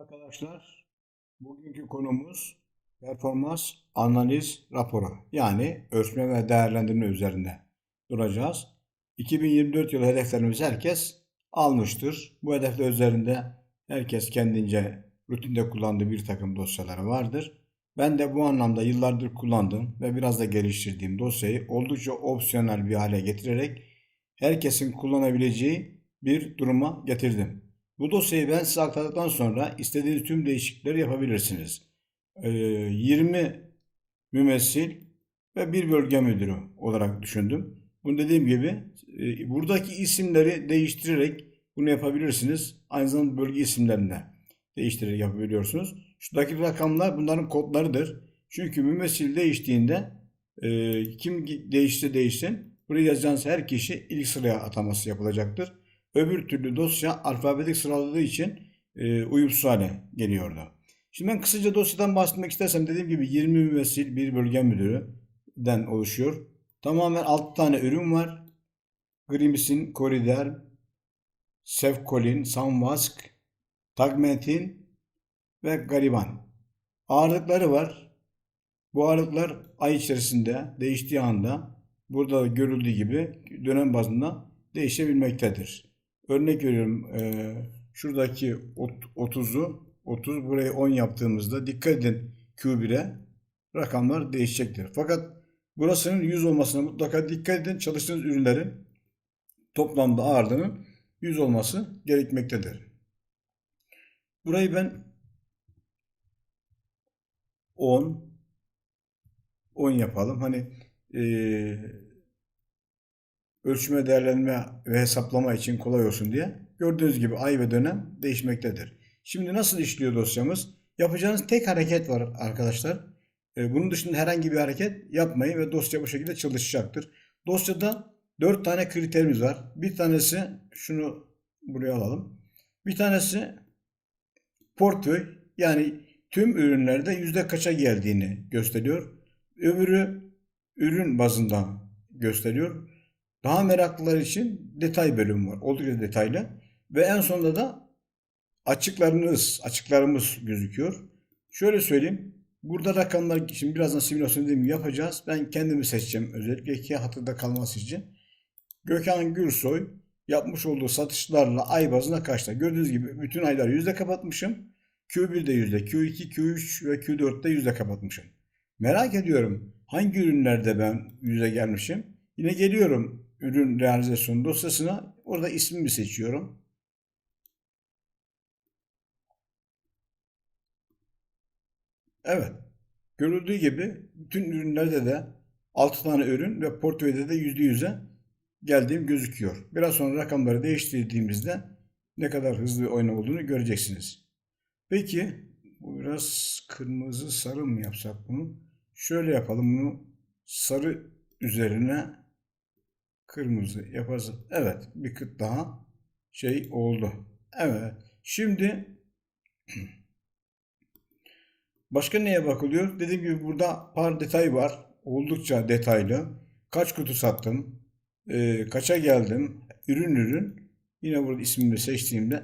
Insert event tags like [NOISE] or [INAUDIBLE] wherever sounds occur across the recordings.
Arkadaşlar, bugünkü konumuz performans analiz raporu. Yani ölçme ve değerlendirme üzerinde duracağız. 2024 yılı hedeflerimizi herkes almıştır. Bu hedefler üzerinde herkes kendince rutinde kullandığı bir takım dosyaları vardır. Ben de bu anlamda yıllardır kullandığım ve biraz da geliştirdiğim dosyayı oldukça opsiyonel bir hale getirerek herkesin kullanabileceği bir duruma getirdim. Bu dosyayı ben size aktardıktan sonra istediğiniz tüm değişiklikleri yapabilirsiniz. Ee, 20 mümessil ve bir bölge müdürü olarak düşündüm. Bunu dediğim gibi e, buradaki isimleri değiştirerek bunu yapabilirsiniz. Aynı zamanda bölge isimlerini de değiştirerek yapabiliyorsunuz. Şuradaki rakamlar bunların kodlarıdır. Çünkü mümessil değiştiğinde e, kim değişse değişsin buraya yazacağınız her kişi ilk sıraya ataması yapılacaktır. Öbür türlü dosya alfabetik sıraladığı için e, uyumsuz hale geliyordu. Şimdi ben kısaca dosyadan bahsetmek istersem dediğim gibi 20 mümessil bir bölge müdürüden oluşuyor. Tamamen 6 tane ürün var. Grimsin, Korider, Sevkolin, Samvask, Tagmetin ve Gariban. Ağırlıkları var. Bu ağırlıklar ay içerisinde değiştiği anda burada görüldüğü gibi dönem bazında değişebilmektedir. Örnek veriyorum e, şuradaki 30'u 30 buraya 10 yaptığımızda dikkat edin Q1'e rakamlar değişecektir. Fakat burasının 100 olmasına mutlaka dikkat edin. Çalıştığınız ürünlerin toplamda ağırlığının 100 olması gerekmektedir. Burayı ben 10 10 yapalım. Hani eee ölçme, değerlendirme ve hesaplama için kolay olsun diye. Gördüğünüz gibi ay ve dönem değişmektedir. Şimdi nasıl işliyor dosyamız? Yapacağınız tek hareket var arkadaşlar. E, Bunun dışında herhangi bir hareket yapmayın ve dosya bu şekilde çalışacaktır. Dosyada 4 tane kriterimiz var. Bir tanesi şunu buraya alalım. Bir tanesi portföy yani tüm ürünlerde yüzde kaça geldiğini gösteriyor. Öbürü ürün bazında gösteriyor. Daha meraklılar için detay bölümü var. Oldukça detaylı. Ve en sonunda da açıklarınız, açıklarımız gözüküyor. Şöyle söyleyeyim. Burada rakamlar, şimdi birazdan simülasyon dediğim yapacağız. Ben kendimi seçeceğim özellikle ki hatırda kalması için. Gökhan Gürsoy yapmış olduğu satışlarla ay bazına kaçta? Gördüğünüz gibi bütün ayları yüzde kapatmışım. Q1'de yüzde, Q2, Q3 ve Q4'te yüzde kapatmışım. Merak ediyorum hangi ürünlerde ben yüzde gelmişim? Yine geliyorum ürün realizasyon dosyasına. Orada ismimi seçiyorum. Evet. Görüldüğü gibi bütün ürünlerde de 6 tane ürün ve portföyde de %100'e geldiğim gözüküyor. Biraz sonra rakamları değiştirdiğimizde ne kadar hızlı bir oyun olduğunu göreceksiniz. Peki bu biraz kırmızı sarı mı yapsak bunu? Şöyle yapalım bunu sarı üzerine kırmızı yaparız. Evet bir kıt daha şey oldu. Evet şimdi [CLEARS THROAT] başka neye bakılıyor? Dediğim gibi burada par detay var. Oldukça detaylı. Kaç kutu sattım? Ee, kaça geldim? Ürün ürün. Yine burada ismimi seçtiğimde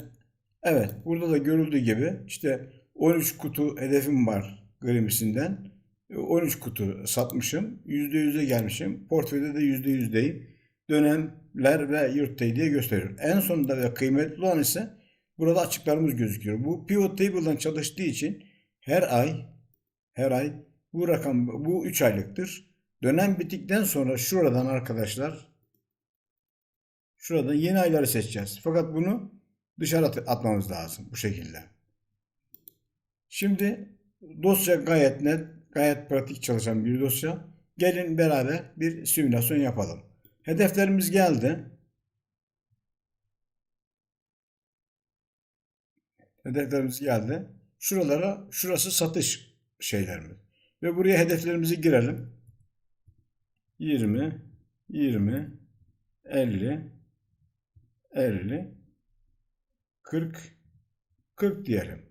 evet burada da görüldüğü gibi işte 13 kutu hedefim var grimisinden. 13 kutu satmışım. %100'e gelmişim. Portföyde de %100'deyim. Dönemler ve yurttay diye gösteriyor. En sonunda ve kıymetli olan ise burada açıklarımız gözüküyor. Bu pivot table'dan çalıştığı için her ay her ay bu rakam bu 3 aylıktır. Dönem bittikten sonra şuradan arkadaşlar şuradan yeni ayları seçeceğiz. Fakat bunu dışarı atmamız lazım bu şekilde. Şimdi dosya gayet net, gayet pratik çalışan bir dosya. Gelin beraber bir simülasyon yapalım. Hedeflerimiz geldi. Hedeflerimiz geldi. Şuralara, şurası satış şeylerimiz. Ve buraya hedeflerimizi girelim. 20, 20, 50, 50, 40, 40 diyelim.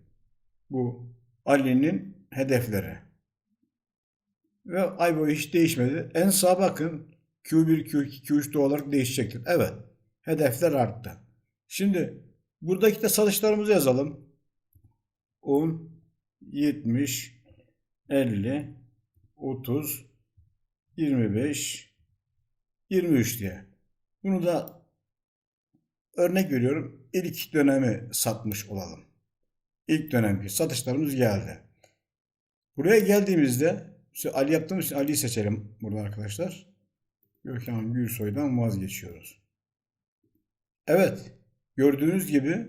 Bu Ali'nin hedefleri. Ve ay boyu hiç değişmedi. En sağa bakın. Q1, Q2, Q3 olarak değişecektir. Evet. Hedefler arttı. Şimdi buradaki de satışlarımızı yazalım. 10, 70, 50, 30, 25, 23 diye. Bunu da örnek veriyorum. İlk dönemi satmış olalım. İlk dönemki satışlarımız geldi. Buraya geldiğimizde Ali yaptığımız için Ali'yi seçelim burada arkadaşlar. Gökhan Gülsoy'dan vazgeçiyoruz. Evet. Gördüğünüz gibi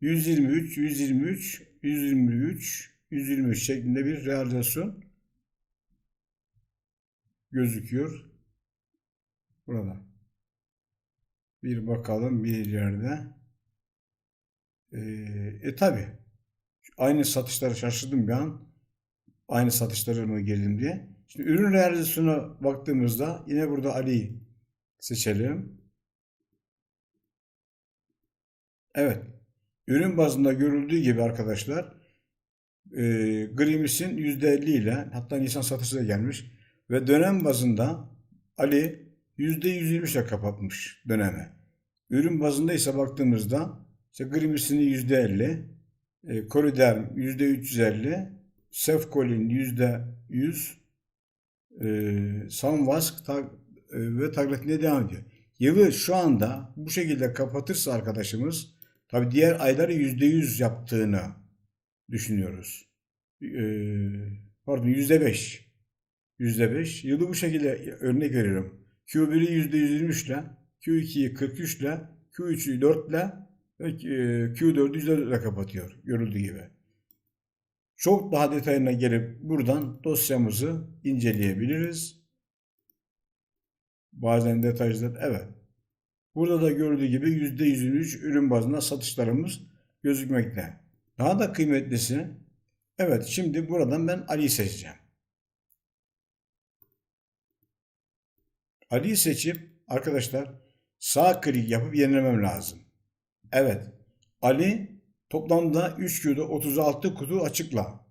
123, 123, 123, 123 şeklinde bir realizasyon gözüküyor. Burada. Bir bakalım bir yerde. Ee, e tabi. Aynı satışlara şaşırdım bir an. Aynı satışlara mı girdim diye. Şimdi ürün realizasyona baktığımızda yine burada Ali'yi seçelim. Evet. Ürün bazında görüldüğü gibi arkadaşlar e, Grimis'in %50 ile hatta Nisan satışı da gelmiş ve dönem bazında Ali %120 ile kapatmış dönemi. Ürün bazında ise baktığımızda işte Grimis'in %50, e, Koliderm %350, Sefkolin %100, e, Sunvask ta, e, ve Taglatine devam ediyor. Yılı şu anda bu şekilde kapatırsa arkadaşımız tabi diğer ayları %100 yaptığını düşünüyoruz. E, pardon %5. %5. Yılı bu şekilde örnek veriyorum. Q1'i %123 ile, Q2'yi 43 ile, Q3'ü 4 ile ve Q4'ü %4 ile kapatıyor. Görüldüğü gibi. Çok daha detayına gelip buradan dosyamızı inceleyebiliriz. Bazen detaycılar evet. Burada da gördüğü gibi %123 ürün bazında satışlarımız gözükmekte. Daha da kıymetlisi evet şimdi buradan ben Ali'yi seçeceğim. Ali'yi seçip arkadaşlar sağ klik yapıp yenilemem lazım. Evet Ali toplamda 3 Q'da 36 kutu açıkla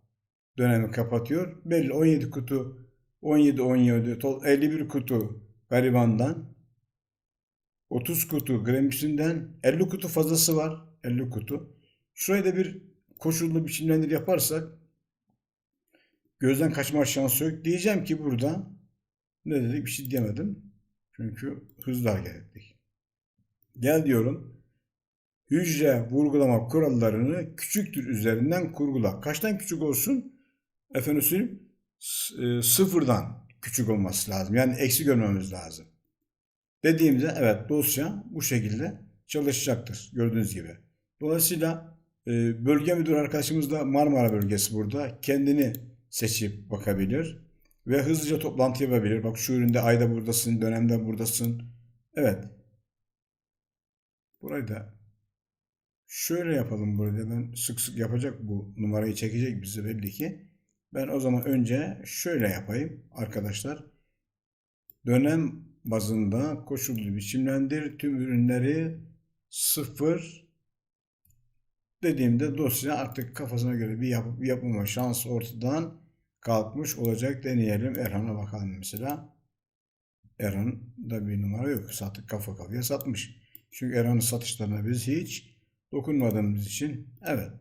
dönemi kapatıyor. Belli 17 kutu 17 17 51 kutu garibandan 30 kutu Gramsci'nden 50 kutu fazlası var. 50 kutu. Şurayı da bir koşullu biçimlendir yaparsak gözden kaçma şansı yok. Diyeceğim ki burada ne dedik bir şey diyemedim. Çünkü hızlı hareket ettik. Gel diyorum. Hücre vurgulama kurallarını küçüktür üzerinden kurgula. Kaçtan küçük olsun? Efendim söyleyeyim. E, sıfırdan küçük olması lazım. Yani eksi görmemiz lazım. Dediğimde evet dosya bu şekilde çalışacaktır. Gördüğünüz gibi. Dolayısıyla e, bölge müdür arkadaşımız da Marmara bölgesi burada. Kendini seçip bakabilir ve hızlıca toplantı yapabilir. Bak şu üründe ayda buradasın, dönemde buradasın. Evet. Burayı da şöyle yapalım burada. Ben sık sık yapacak bu numarayı çekecek bize belli ki. Ben o zaman önce şöyle yapayım arkadaşlar. Dönem bazında koşullu biçimlendir. Tüm ürünleri sıfır dediğimde dosya artık kafasına göre bir yapıp yapma şansı ortadan kalkmış olacak deneyelim. Erhan'a bakalım mesela. Erhan'da bir numara yok. Sattık kafa kafaya satmış. Çünkü Erhan'ın satışlarına biz hiç dokunmadığımız için evet.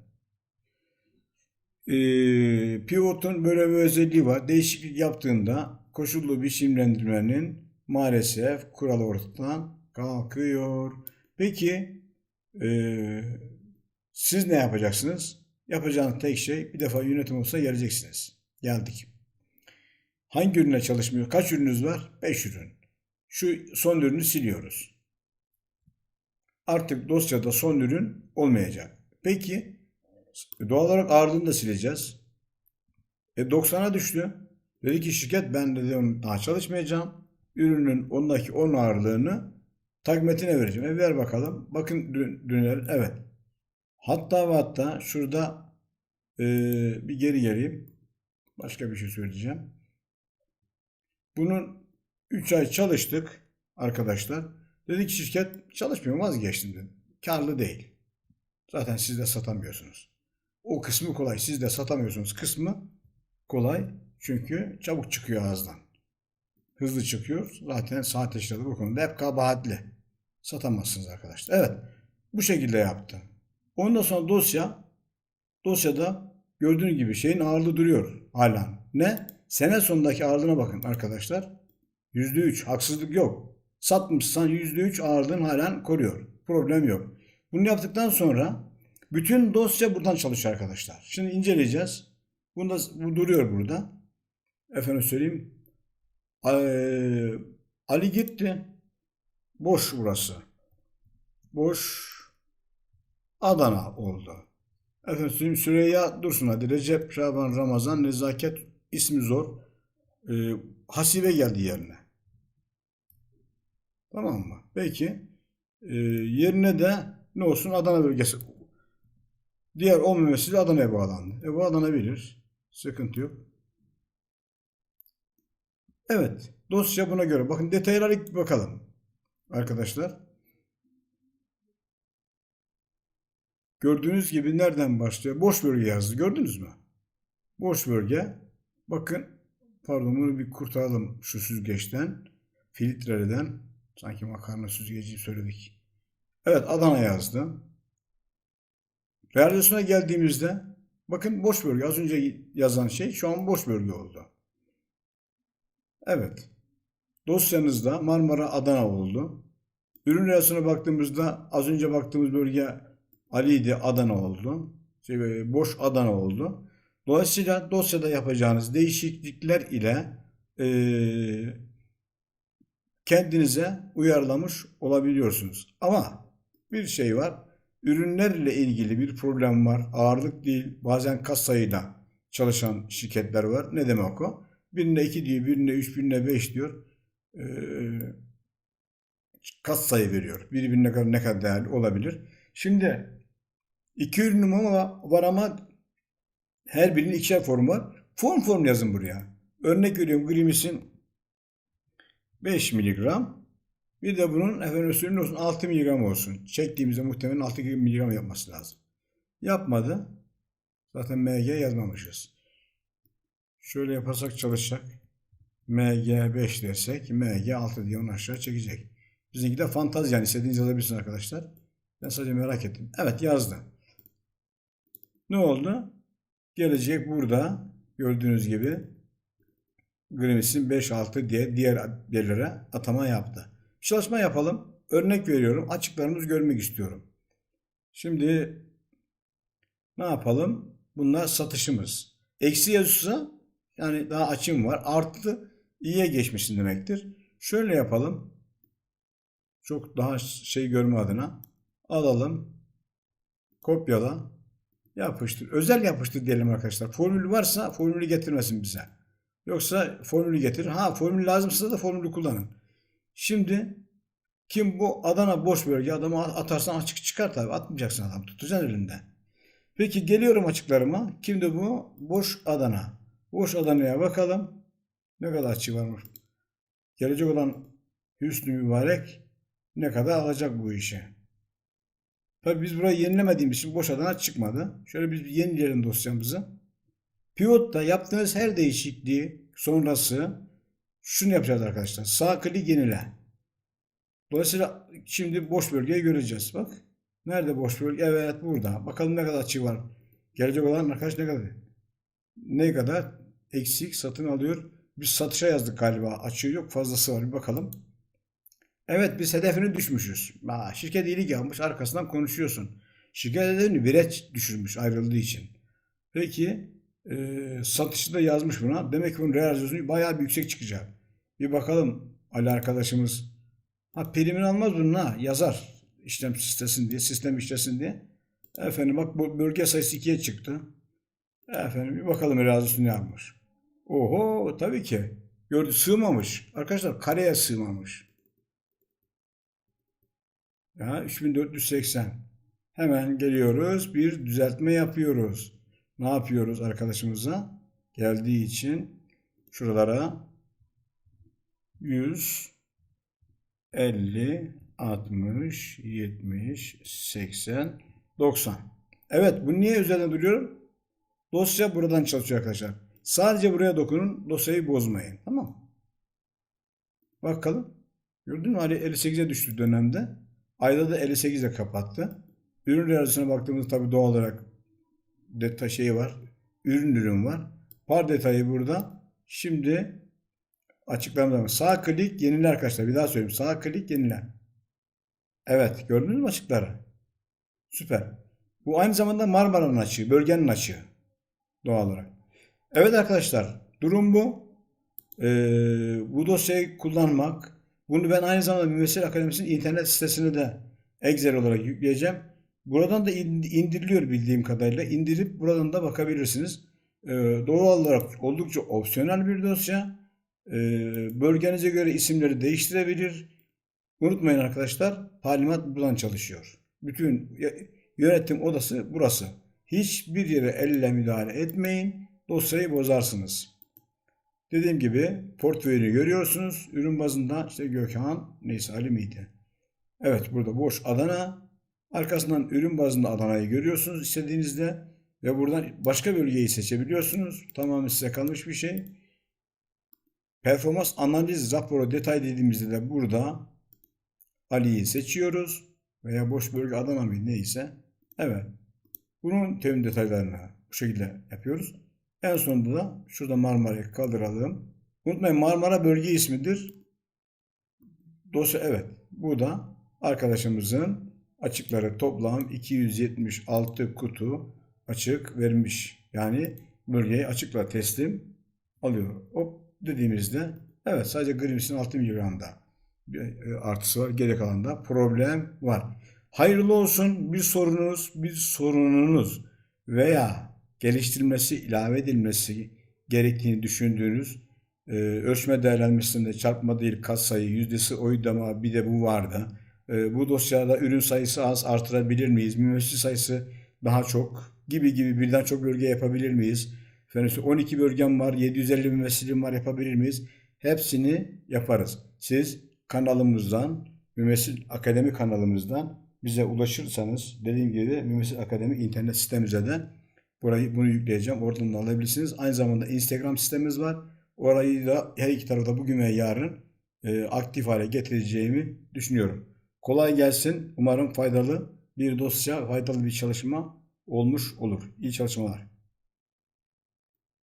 Ee, pivotun böyle bir özelliği var. Değişiklik yaptığında koşullu biçimlendirmenin maalesef kural ortadan kalkıyor. Peki e, siz ne yapacaksınız? Yapacağınız tek şey bir defa yönetim olsa geleceksiniz. Geldik. Hangi ürüne çalışmıyor? Kaç ürününüz var? 5 ürün. Şu son ürünü siliyoruz. Artık dosyada son ürün olmayacak. Peki doğal olarak ağırlığını da sileceğiz. E 90'a düştü. Dedi ki şirket ben dedi daha çalışmayacağım. Ürünün ondaki 10 ağırlığını takmetine vereceğim. E ver bakalım. Bakın dönelim. Evet. Hatta ve hatta şurada e, bir geri geleyim. Başka bir şey söyleyeceğim. Bunun 3 ay çalıştık arkadaşlar. Dedi ki şirket çalışmıyor vazgeçtim dedi. Karlı değil. Zaten siz de satamıyorsunuz. O kısmı kolay. Siz de satamıyorsunuz kısmı kolay. Çünkü çabuk çıkıyor ağızdan. Hızlı çıkıyor. Zaten saat teşkilatı bu konuda hep kabahatli. Satamazsınız arkadaşlar. Evet. Bu şekilde yaptım. Ondan sonra dosya dosyada gördüğünüz gibi şeyin ağırlığı duruyor hala. Ne? Sene sonundaki ağırlığına bakın arkadaşlar. %3 haksızlık yok. Satmışsan %3 ağırlığın halen koruyor. Problem yok. Bunu yaptıktan sonra bütün dosya buradan çalışıyor arkadaşlar. Şimdi inceleyeceğiz. Bunda, bu duruyor burada. Efendim söyleyeyim. Ee, Ali gitti. Boş burası. Boş Adana oldu. Efendim söyleyeyim Süreyya Dursun hadi. Recep, Şaban, Ramazan, Nezaket ismi zor. Ee, Hasibe geldi yerine. Tamam mı? Peki. Ee, yerine de ne olsun Adana bölgesi. Diğer olmaması da Adana'ya bağlandı. E bu Adana bilir. Sıkıntı yok. Evet. Dosya buna göre. Bakın detaylara bakalım. Arkadaşlar. Gördüğünüz gibi nereden başlıyor? Boş bölge yazdı. Gördünüz mü? Boş bölge. Bakın pardon bunu bir kurtaralım şu süzgeçten. Filtreleden. Sanki makarna süzgeci söyledik. Evet Adana yazdı. Realizasyona geldiğimizde bakın boş bölge. Az önce yazan şey şu an boş bölge oldu. Evet. Dosyanızda Marmara Adana oldu. Ürün realizasyona baktığımızda az önce baktığımız bölge Ali'ydi Adana oldu. Şey, boş Adana oldu. Dolayısıyla dosyada yapacağınız değişiklikler ile eee kendinize uyarlamış olabiliyorsunuz. Ama bir şey var. Ürünlerle ilgili bir problem var. Ağırlık değil. Bazen kas sayıyla çalışan şirketler var. Ne demek o? Birine 2 diyor, birine 3, birine 5 diyor. Ee, kas sayı veriyor. Birbirine kadar ne kadar değerli olabilir. Şimdi iki ürünüm ama var ama her birinin ikişer formu var. Form form yazın buraya. Örnek veriyorum Grimis'in 5 miligram. Bir de bunun efendim söyleyeyim olsun 6 miligram olsun. Çektiğimizde muhtemelen 6 miligram yapması lazım. Yapmadı. Zaten MG yazmamışız. Şöyle yaparsak çalışacak. MG 5 dersek MG 6 diye onu aşağı çekecek. Bizimki de fantazi yani istediğiniz yazabilirsiniz arkadaşlar. Ben sadece merak ettim. Evet yazdı. Ne oldu? Gelecek burada gördüğünüz gibi Grimis'in 5-6 diye diğer yerlere atama yaptı. Çalışma yapalım. Örnek veriyorum. Açıklarımızı görmek istiyorum. Şimdi ne yapalım? Bunlar satışımız. Eksi yazısı yani daha açım var. Artı iyiye geçmişsin demektir. Şöyle yapalım. Çok daha şey görme adına. Alalım. Kopyala. Yapıştır. Özel yapıştır diyelim arkadaşlar. Formül varsa formülü getirmesin bize. Yoksa formülü getirir. Ha formül lazımsa da formülü kullanın. Şimdi kim bu Adana boş bölge adamı atarsan açık çıkar tabi. Atmayacaksın adam. Tutacaksın elinde. Peki geliyorum açıklarıma. Kimdi bu? Boş Adana. Boş Adana'ya bakalım. Ne kadar açık varmış. Gelecek olan Hüsnü Mübarek ne kadar alacak bu işi. Tabi biz burayı yenilemediğimiz için boş Adana çıkmadı. Şöyle biz yenileyelim dosyamızı. Pivot'ta yaptığınız her değişikliği sonrası şunu yapacağız arkadaşlar. Sağ klik yenile. Dolayısıyla şimdi boş bölgeyi göreceğiz. Bak. Nerede boş bölge? Evet burada. Bakalım ne kadar açığı var. Gelecek olan arkadaş ne kadar? Ne kadar? Eksik satın alıyor. Biz satışa yazdık galiba. Açığı yok fazlası var. Bir bakalım. Evet biz hedefini düşmüşüz. Aa, şirket iyilik yapmış. Arkasından konuşuyorsun. Şirket hedefini bire düşürmüş ayrıldığı için. Peki e, satışı da yazmış buna. Demek ki bunun realizasyonu bayağı bir yüksek çıkacak. Bir bakalım Ali arkadaşımız. Ha primini almaz bunun ha yazar. işlem sitesin diye, sistem işlesin diye. Efendim bak bu bölge sayısı 2'ye çıktı. Efendim bir bakalım realizasyonu ne yapmış. Oho tabii ki. Gördü sığmamış. Arkadaşlar kareye sığmamış. Ya 3480. Hemen geliyoruz. Bir düzeltme yapıyoruz ne yapıyoruz arkadaşımıza? Geldiği için şuralara 100 50 60 70 80 90. Evet bu niye üzerinde duruyorum? Dosya buradan çalışıyor arkadaşlar. Sadece buraya dokunun. Dosyayı bozmayın. Tamam Bakalım. Gördün mü? Ali 58'e düştü dönemde. Ayda da 58'e kapattı. Ürün realizasyona baktığımızda tabii doğal olarak detay şeyi var. Ürün ürün var. Par detayı burada. Şimdi açıklamada sağ klik yenile arkadaşlar. Bir daha söyleyeyim. Sağ klik yenile. Evet gördünüz mü açıkları? Süper. Bu aynı zamanda Marmara'nın açığı, bölgenin açığı doğal olarak. Evet arkadaşlar durum bu. Ee, bu dosyayı kullanmak. Bunu ben aynı zamanda Mümessil Akademisi'nin internet sitesine de Excel olarak yükleyeceğim. Buradan da in- indiriliyor bildiğim kadarıyla. İndirip buradan da bakabilirsiniz. Ee, doğal olarak oldukça opsiyonel bir dosya. Ee, bölgenize göre isimleri değiştirebilir. Unutmayın arkadaşlar, talimat buradan çalışıyor. Bütün yönetim odası burası. Hiçbir yere elle müdahale etmeyin. Dosyayı bozarsınız. Dediğim gibi portföyünü görüyorsunuz. Ürün bazında işte Gökhan neyse Ali miydi? Evet burada boş Adana. Arkasından ürün bazında Adana'yı görüyorsunuz istediğinizde. Ve buradan başka bölgeyi seçebiliyorsunuz. Tamamen size kalmış bir şey. Performans analiz raporu detay dediğimizde de burada Ali'yi seçiyoruz. Veya boş bölge Adana mı neyse. Evet. Bunun tüm detaylarını bu şekilde yapıyoruz. En sonunda da şurada Marmara'yı kaldıralım. Unutmayın Marmara bölge ismidir. Dosya evet. Bu da arkadaşımızın açıkları toplam 276 kutu açık vermiş. Yani bölgeyi açıkla teslim alıyor. Hop dediğimizde evet sadece Grims'in 6 miligramda bir e, artısı var. Geri kalanında problem var. Hayırlı olsun bir sorunuz, bir sorununuz veya geliştirilmesi, ilave edilmesi gerektiğini düşündüğünüz e, ölçme değerlendirmesinde çarpma değil katsayı, yüzdesi oydama bir de bu vardı. E, bu dosyada ürün sayısı az artırabilir miyiz? Mümessil sayısı daha çok gibi gibi birden çok bölge yapabilir miyiz? Efendim işte 12 bölgem var, 750 mümessilim var yapabilir miyiz? Hepsini yaparız. Siz kanalımızdan, Mümessil Akademi kanalımızdan bize ulaşırsanız dediğim gibi Mümessil Akademi internet sitemize de burayı bunu yükleyeceğim. Oradan da alabilirsiniz. Aynı zamanda Instagram sitemiz var. Orayı da her iki tarafta bugün ve yarın e, aktif hale getireceğimi düşünüyorum. Kolay gelsin. Umarım faydalı bir dosya, faydalı bir çalışma olmuş olur. İyi çalışmalar.